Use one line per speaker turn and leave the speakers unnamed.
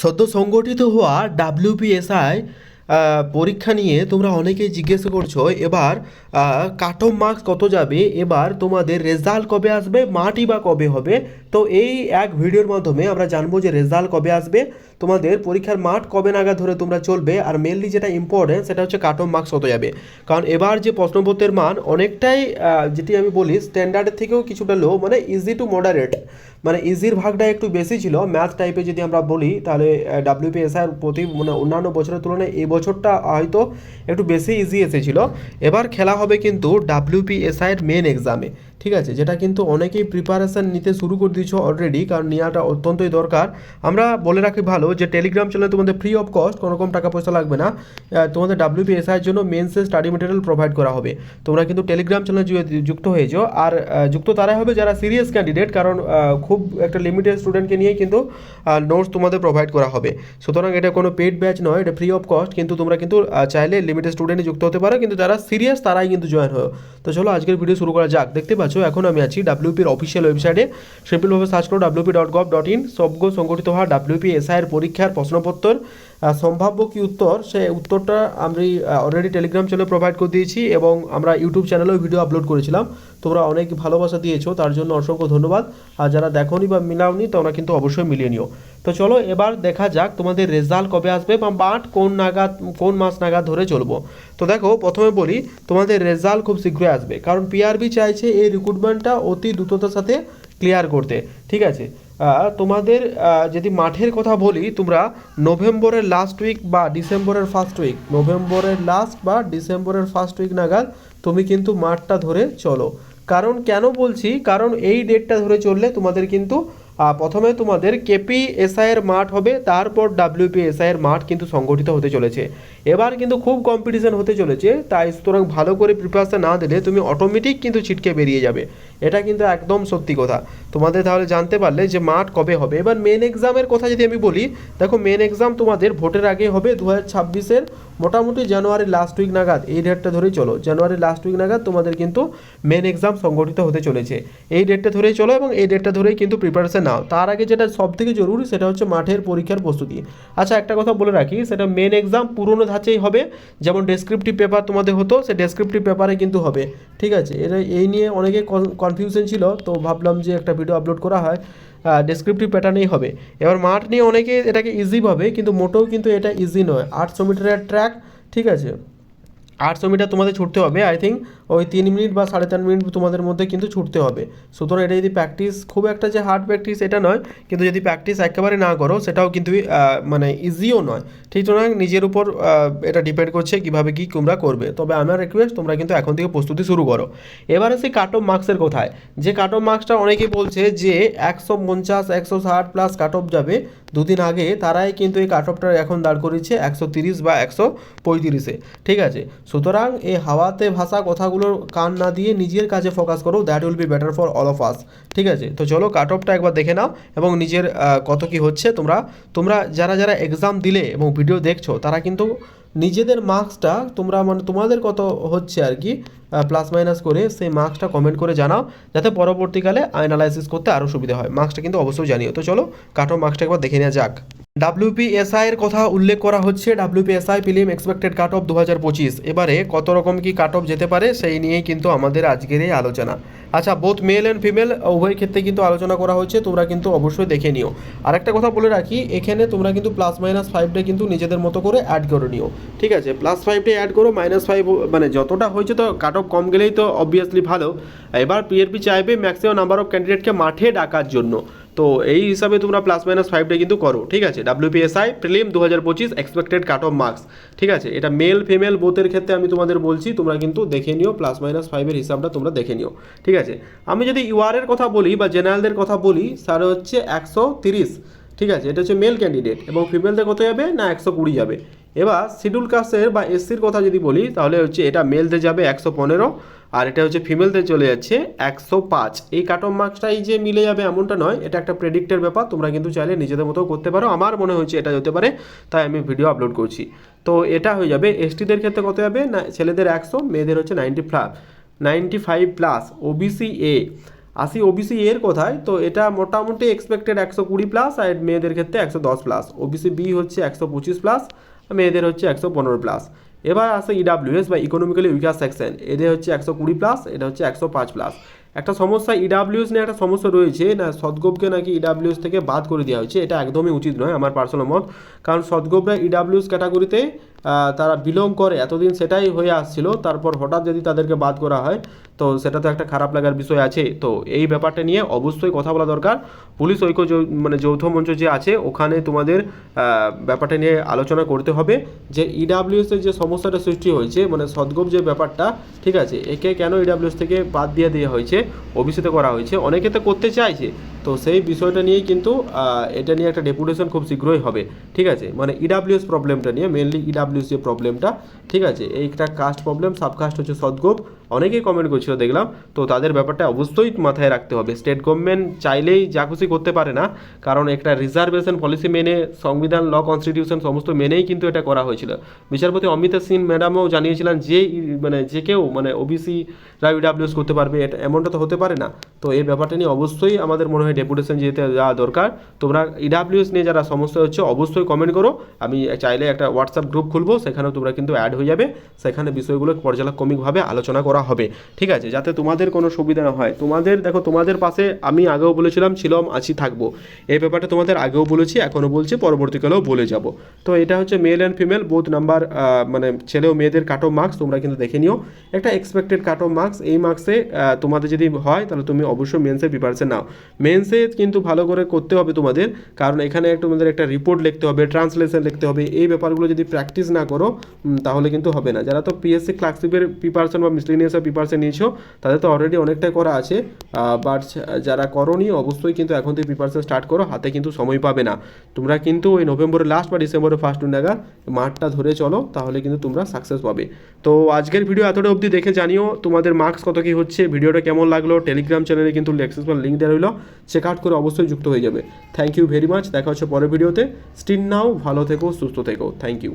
সদ্য সংগঠিত হওয়া ডাব্লিউপিএসআই পরীক্ষা নিয়ে তোমরা অনেকেই জিজ্ঞেস করছ, এবার কাট অফ মার্কস কত যাবে, এবার তোমাদের রেজাল্ট কবে আসবে, মাটি বা কবে হবে? তো এই এক ভিডিওর মাধ্যমে আমরা জানব যে রেজাল্ট কবে আসবে, তোমাদের পরীক্ষার মাঠ কবে নাগাদ ধরে তোমরা চলবে, আর মেনলি যেটা ইম্পর্টেন্ট সেটা হচ্ছে কাট অফ মার্কস কত যাবে। কারণ এবার যে প্রশ্নপত্রের মান অনেকটাই যেটি আমি বলি স্ট্যান্ডার্ডের থেকেও কিছুটা লো মানে ইজি টু মডারেট মানে ইজির ভাগটা একটু বেশি ছিল। ম্যাথ টাইপে যদি আমরা বলি, তাহলে ডাব্লিউপিএসআর প্রতি মানে অন্যান্য বছরের তুলনায় এই বছরটা হয়তো একটু বেশি ইজি এসেছিল। এবার খেলা হবে কিন্তু ডাব্লিউপিএসআই এর মেন এক্সামে ঠিক আছে, যেটা কিন্তু অনেকেই প্রিপারেশান নিতে শুরু করে দিয়েছ অলরেডি কারণ নেওয়াটা অত্যন্তই দরকার। আমরা বলে রাখি ভালো যে টেলিগ্রাম চ্যানেলে তোমাদের ফ্রি অফ কস্ট কোনো রকম টাকা পয়সা লাগবে না। তোমাদের ডাব্লিউপিএসআই এর জন্য মেন্সের স্টাডি মেটেরিয়াল প্রোভাইড করা হবে। তোমরা কিন্তু টেলিগ্রাম চ্যানেলে যুক্ত হয়েছো। আর যুক্ত তারাই হবে যারা সিরিয়াস ক্যান্ডিডেট কারণ খুব একটা লিমিটেড স্টুডেন্টকে নিয়েই কিন্তু নোটস তোমাদের প্রোভাইড করা হবে। সুতরাং এটা কোনো পেড ব্যাচ নয়, এটা ফ্রি অফ কস্ট কিন্তু তোমরা কিন্তু চাইলে লিমিটেড স্টুডেন্টে যুক্ত হতে পারো, কিন্তু যারা সিরিয়াস তারাই কিন্তু জয়েন হয় তো চলো আজকের ভিডিও শুরু করা যাক। দেখতে পাচ্ছ? এখন আমি আছি ডাব্লিউপির অফিসিয়াল ওয়েবসাইটে সিম্পলভাবে সার্চ করো WP dot gov dot in সবগো সংগঠিত হওয়া ডাব্লিউপি এসআইয়ের পরীক্ষার প্রশ্নপত্র। সম্ভাব্য কি উত্তর? সে উত্তরটা আমি অলরেডি টেলিগ্রাম চ্যানেলে প্রোভাইড করে দিয়েছি এবং আমরা ইউটিউব চ্যানেলেও ভিডিও আপলোড করেছিলাম। তোমরা অনেক ভালোবাসা দিয়েছ, তার জন্য অসংখ্য ধন্যবাদ। আর যারা দেখোনি বা মিলাওনি, তোমরা কিন্তু অবশ্যই মিলিয়ে নিও। তো চলো, এবার দেখা যাক তোমাদের রেজাল্ট কবে আসবে বা মাঠ কোন নাগাদ, কোন মাস নাগাদ ধরে চলবো। তো দেখো, প্রথমে বলি, তোমাদের রেজাল্ট খুব শীঘ্রই আসবে। কারণ পিআরবি চাইছে এই রিক্রুটমেন্টটা অতি দ্রুততার সাথে ক্লিয়ার করতে। ঠিক আছে? তোমাদের যদি মাঠের কথা বলি, তোমরা নভেম্বরের লাস্ট উইক বা ডিসেম্বরের ফার্স্ট উইক নভেম্বরের লাস্ট বা ডিসেম্বরের ফার্স্ট উইক নাগাদ তুমি কিন্তু মাঠটা ধরে চলো। কারণ কেন বলছি? কারণ এই ডেটটা ধরে চললে তোমাদের কিন্তু প্রথমে তোমাদের কেপি এসআই এর মাঠ হবে, তারপর ডাব্লিউপি এসআই এর মাঠ কিন্তু সংগঠিত হতে চলেছে। এবার কিন্তু খুব কম্পিটিশন হতে চলেছে, তাই সুতরাং ভালো করে প্রিপারেশন না দিলে তুমি অটোমেটিক কিন্তু ছিটকে বেরিয়ে যাবে। এটা কিন্তু একদম সত্যি কথা। তোমাদের তাহলে জানতে পারলে যে মাঠ কবে হবে। এবার মেন এক্সামের কথা যদি আমি বলি, দেখো মেন এক্সাম তোমাদের ভোটের আগে হবে দু হাজার ছাব্বিশের মোটামুটি জানুয়ারি লাস্ট উইক নাগাদ। এই ডেটটা ধরেই চলো জানুয়ারি লাস্ট উইক নাগাদ তোমাদের কিন্তু মেন এক্সাম সংগঠিত হতে চলেছে। এই ডেটটা ধরেই চলো এবং এই ডেটটা ধরেই কিন্তু প্রিপারেশন নাও। তার আগে যেটা সব থেকে জরুরি সেটা হচ্ছে মাঠের পরীক্ষার প্রস্তুতি। আচ্ছা একটা কথা বলে রাখি, সেটা মেন এক্সাম পুরনো ধাঁচেই হবে। যেমন ডেসক্রিপটিভ পেপার তোমাদের হতো সে ডেসক্রিপটিভ পেপারে কিন্তু হবে। ঠিক আছে এটা এই নিয়ে অনেকে কনফিউশন ছিল, তো ভাবলাম যে একটা ভিডিও আপলোড করা হয় ডেসক্রিপটিভ প্যাটার্নেই হবে। এবার মাঠ নিয়ে অনেকে এটাকে ইজি ভাবে, কিন্তু মোটেও কিন্তু এটা ইজি নয়। আটশো মিটারের ট্র্যাক ঠিক আছে? আটশো মিটার তোমাদের ছুটতে হবে আই থিঙ্ক ওই তিন মিনিট বা সাড়ে তিন মিনিট তোমাদের মধ্যে কিন্তু ছুটতে হবে। সুতরাং এটা যদি প্র্যাকটিস খুব একটা যে হার্ড প্র্যাকটিস এটা নয়, কিন্তু যদি প্র্যাকটিস একেবারে না করো, সেটাও কিন্তু মানে ইজিও নয়। ঠিক সুতরাং নিজের উপর এটা ডিপেন্ড করছে কীভাবে কী তোমরা করবে। তবে আমার রিকোয়েস্ট তোমরা কিন্তু এখন থেকে প্রস্তুতি শুরু করো। এবার আসি কাট অফ মার্কসের কোথায়? যে কাট অফ মার্কসটা অনেকেই বলছে যে একশো পঞ্চাশ, একশো ষাট প্লাস কাট অফ যাবে, দুদিন আগে তারাই কিন্তু এই কাট অফটা এখন দাঁড় করিয়েছে একশো তিরিশ বা একশো পঁয়ত্রিশে। ঠিক আছে? সুতরাং এই হাওয়াতে ভাষা কথাগুলোর কান না দিয়ে নিজের কাজে ফোকাস করো that will be better for all of us ঠিক আছে? তো চলো কাট অফটা একবার দেখে নাও এবং নিজের কত কি হচ্ছে তোমরা তোমরা যারা যারা এক্সাম দিলে এবং ভিডিও দেখছ, তারা কিন্তু নিজেদের মার্কসটা তোমরা মানে তোমাদের কত হচ্ছে আর কি প্লাস মাইনাস করে সেই মার্কসটা কমেন্ট করে জানাও, যাতে পরবর্তীকালে অ্যানালাইসিস করতে আরও সুবিধা হয়। মার্কসটা কিন্তু অবশ্যই জানিও। তো চলো কাটো মার্কসটা একবার দেখে নেওয়া যাক। ডাব্লিউপিএসআই এর কথা উল্লেখ করা হচ্ছে। ডাব্লিউপিএসআই ফিলিম এক্সপেক্টেড কাট অফ দু হাজার পঁচিশ। এবারে কত রকম কি কাট অফ যেতে পারে সেই নিয়েই কিন্তু আমাদের আজকের এই আলোচনা। আচ্ছা বোথ মেল অ্যান্ড ফিমেল উভয় ক্ষেত্রে কিন্তু আলোচনা করা হচ্ছে, তোমরা কিন্তু অবশ্যই দেখে নিও। আর একটা কথা বলে রাখি, এখানে তোমরা কিন্তু প্লাস মাইনাস ফাইভটা কিন্তু নিজেদের মতো করে অ্যাড করে নিও। ঠিক আছে প্লাস ফাইভটা অ্যাড করো মাইনাস ফাইভ মানে যতটা হয়েছে তো কাট অফ কম গেলেই তো অবভিয়াসলি ভালো। এবার পিএরপি চাইবে ম্যাক্সিমাম নাম্বার অফ ক্যান্ডিডেটকে মাঠে ডাকার জন্য। তো এই হিসাবে তোমরা প্লাস মাইনাস ফাইভটা কিন্তু করো, ঠিক আছে? ডাব্লিউপিএসআই প্রিলিম দু হাজার পঁচিশ এক্সপেক্টেড কাট অফ মার্কস ঠিক আছে? এটা মেল ফিমেল বোথের ক্ষেত্রে আমি তোমাদের বলছি, তোমরা কিন্তু দেখে নিও প্লাস মাইনাস ফাইভের হিসাবটা তোমরা দেখে নিও, ঠিক আছে? আমি যদি ইউআরের কথা বলি বা জেনারেলদের কথা বলি স্যার হচ্ছে একশো তিরিশ, ঠিক আছে? এটা হচ্ছে মেল ক্যান্ডিডেট এবং ফিমেলদের কত যাবে? না, একশো কুড়ি যাবে। এবার শিডিউল কাস্টের বা এসসির কথা যদি বলি, তাহলে হচ্ছে এটা মেলতে যাবে একশো পনেরো আর এটা হচ্ছে ফিমেলদের চলে যাচ্ছে একশো পাঁচ। এই কাট অফ মার্কসটাই যে মিলে যাবে এমনটা নয়, এটা একটা প্রেডিক্টের ব্যাপার, তোমরা কিন্তু চাইলে নিজেদের মতো করতে পারো। আমার মনে হচ্ছে এটা হতে পারে, তাই আমি ভিডিও আপলোড করছি। তো এটা হয়ে যাবে এসটিদের ক্ষেত্রে কত যাবে? না, ছেলেদের একশো, মেয়েদের হচ্ছে ninety five ninety five plus OBC এ আসি ওবিসি এর কোথায়, তো এটা মোটামুটি এক্সপেক্টেড একশো কুড়ি প্লাস আর মেয়েদের ক্ষেত্রে একশো দশ প্লাস ওবিসি বি হচ্ছে একশো পঁচিশ প্লাস মেয়েদের হচ্ছে একশো পনেরো প্লাস এবার আসে ইডাব্লিউএস বা ইকোনমিক্যালি উইকার সেকশন এদের হচ্ছে একশো কুড়ি প্লাস এটা হচ্ছে একশো পাঁচ প্লাস একটা সমস্যা ইডাব্লিউএস নিয়ে একটা সমস্যা রয়েছে, না সদগোপকে নাকি ইডাব্লিউএস থেকে বাদ করে দেওয়া হয়েছে, এটা একদমই উচিত নয় আমার পার্সোনাল মত। কারণ সদগোপরা ইডাব্লিউএস ক্যাটাগরিতে তারা বিলং করে, এতদিন সেটাই হয়ে আসছিল, তারপর হঠাৎ যদি তাদেরকে বাদ করা হয়, তো সেটা তো একটা খারাপ লাগার বিষয় আছে। তো এই ব্যাপারটা নিয়ে অবশ্যই কথা বলা দরকার। পুলিশ ঐক্য মানে যৌথ মঞ্চ যে আছে, ওখানে তোমাদের ব্যাপারটা নিয়ে আলোচনা করতে হবে। যে ইডাব্লিউএস এর যে সমস্যাটা সৃষ্টি হয়েছে মানে সদগোপ যে ব্যাপারটা, ঠিক আছে, একে কেন ইডাব্লিউএস থেকে বাদ দিয়ে দেওয়া হয়েছে ওবিসিতে করা হয়েছে। অনেকে তো করতে চাইছে। তো সেই বিষয়টা নিয়েই কিন্তু এটা নিয়ে একটা ডেপুটেশন খুব শীঘ্রই হবে। ঠিক আছে? মানে ইডাব্লিউএস প্রবলেমটা নিয়ে মেনলি ইডাব্লিউএস যে প্রবলেমটা ঠিক আছে? এইটা কাস্ট প্রবলেম সাবকাস্ট হচ্ছে সদগোপ। অনেকেই কমেন্ট করছিল, দেখলাম। তো তাদের ব্যাপারটা অবশ্যই মাথায় রাখতে হবে। স্টেট গভর্নমেন্ট চাইলেই যা খুশি করতে পারে না। কারণ একটা রিজার্ভেশন পলিসি মেনে, সংবিধান ল কনস্টিটিউশন সমস্ত মেনেই কিন্তু এটা করা হয়েছিল। বিচারপতি অমিতা সিং ম্যাডামও জানিয়েছিলেন যে মানে যে কেউ মানে ওবিসি রা ইডাব্লিউএস করতে পারবে। এটা এমনটা তো হতে পারে না। তো এই ব্যাপারটা নিয়ে অবশ্যই আমাদের মনে হয় ডেপুটেশন যেতে যাওয়া দরকার, তোমরা ইডাব্লিউএস নিয়ে যারা সমস্যা হচ্ছে, অবশ্যই কমেন্ট করো। আমি চাইলে একটা হোয়াটসঅ্যাপ গ্রুপ খুলবো, সেখানেও তোমরা কিন্তু অ্যাড হয়ে যাবে। সেখানে বিষয়গুলো পর্যালোক্রমিকভাবে আলোচনা করা হবে। ঠিক আছে? যাতে তোমাদের কোনো সুবিধা না হয়। তোমাদের, দেখো, তোমাদের পাশে আমি আগেও বলেছিলাম, ছিলাম, আছি, থাকব। এই ব্যাপারটা তোমাদের আগেও বলেছি, এখনও বলছি, পরবর্তীকালেও বলে যাব। তো এটা হচ্ছে male and female both number মানে ছেলে ও মেয়েদের কাট অফ মার্কস তোমরা কিন্তু দেখে নিও। একটা এক্সপেক্টেড কাট অফ মার্কস এই মার্কসে তোমাদের যদি হয়, তাহলে তুমি অবশ্যই মেন্সের প্রিপারেশন নাও। মেন্সে কিন্তু ভালো করে করতে হবে তোমাদের। কারণ এখানে একটা তোমাদের একটা রিপোর্ট লিখতে হবে ট্রান্সলেশন লিখতে হবে। এই ব্যাপারগুলো যদি প্র্যাকটিস না করো তাহলে কিন্তু হবে না। যারা তো পিএসসি ক্লার্কশিপের প্রিপারেশন বা মিসলিনিয়াসের প্রিপারেশন নিয়েছো, তাদের তো অলরেডি অনেকটাই করা আছে। বাট যারা করনি, অবশ্যই কিন্তু এখন থেকে প্রিপারেশন স্টার্ট করো। হাতে কিন্তু সময় পাবে না। তোমরা কিন্তু ওই নভেম্বরের লাস্ট বা ডিসেম্বরের ফার্স্ট নাগাদ মাঠটা ধরে চলো, তাহলে কিন্তু তোমরা সাকসেস পাবে। তো আজকের ভিডিও এতটা অবধি দেখে জানিও তোমাদের মার্কস কত কী হচ্ছে। ভিডিওটা কেমন লাগল? টেলিগ্রাম চ্যানেলে কিন্তু অ্যাক্সেসবল লিঙ্ক দেওয়া রইল। চেক আউট করে অবশ্যই যুক্ত হয়ে যাবে। থ্যাংক ইউ ভেরি মাচ দেখা হচ্ছে পরের ভিডিওতে স্টিন নাও ভালো থেকো, সুস্থ থেকো। Thank you